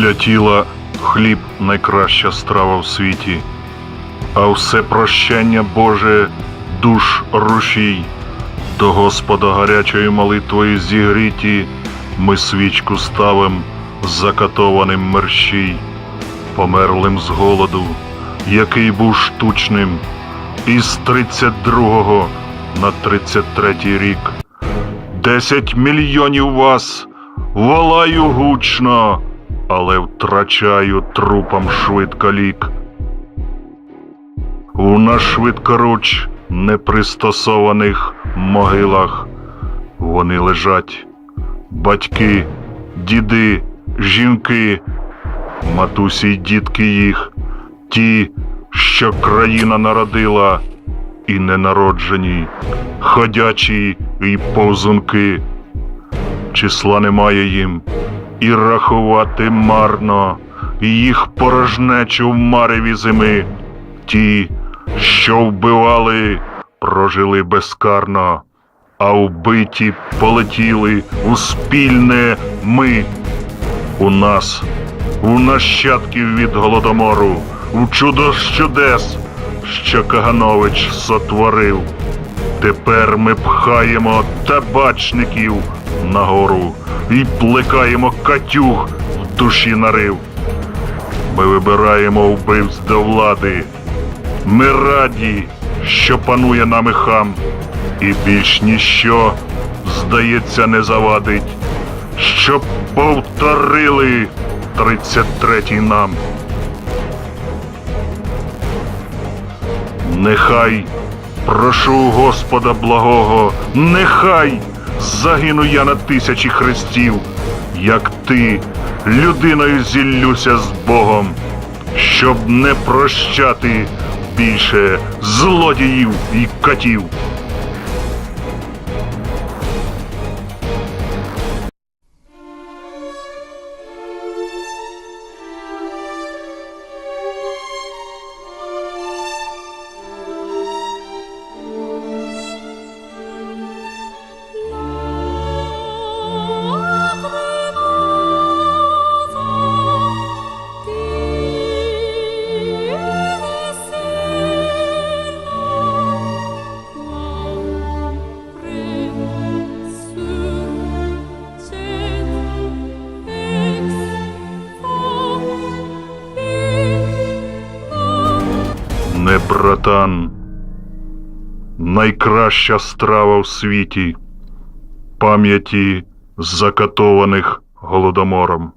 Для тіла хліб найкраща страва в світі, а все прощення Боже душ рушій. До Господа гарячою молитвою зігріті, ми свічку ставим закатованим мерщій, померлим з голоду, який був штучним, із 32-го на 33-й рік. Десять мільйонів вас волаю гучно, але втрачаю трупам швидко лік. У наш швидкоруч непристосованих могилах вони лежать. Батьки, діди, жінки, матусі й дітки їх, ті, що країна народила, і ненароджені, ходячі й повзунки. Числа немає їм, і рахувати марно, їх порожнечу в мареві зими. Ті, що вбивали, прожили безкарно, а вбиті полетіли у спільне ми. У нас, у нащадків від голодомору, у чудо чудес, що Каганович сотворив. Тепер ми пхаємо табачників нагору і плекаємо катюг в душі нарив. Ми вибираємо вбивць до влади. Ми раді, що панує нами хам, і більш ніщо, здається, не завадить, щоб повторили 33-й нам. Нехай прошу Господа благого, нехай загину я на тисячі хрестів, як ти, людиною зіллюся з Богом, щоб не прощати більше злодіїв і катів. Братан, найкраща страва в світі, пам'яті закатованих голодомором.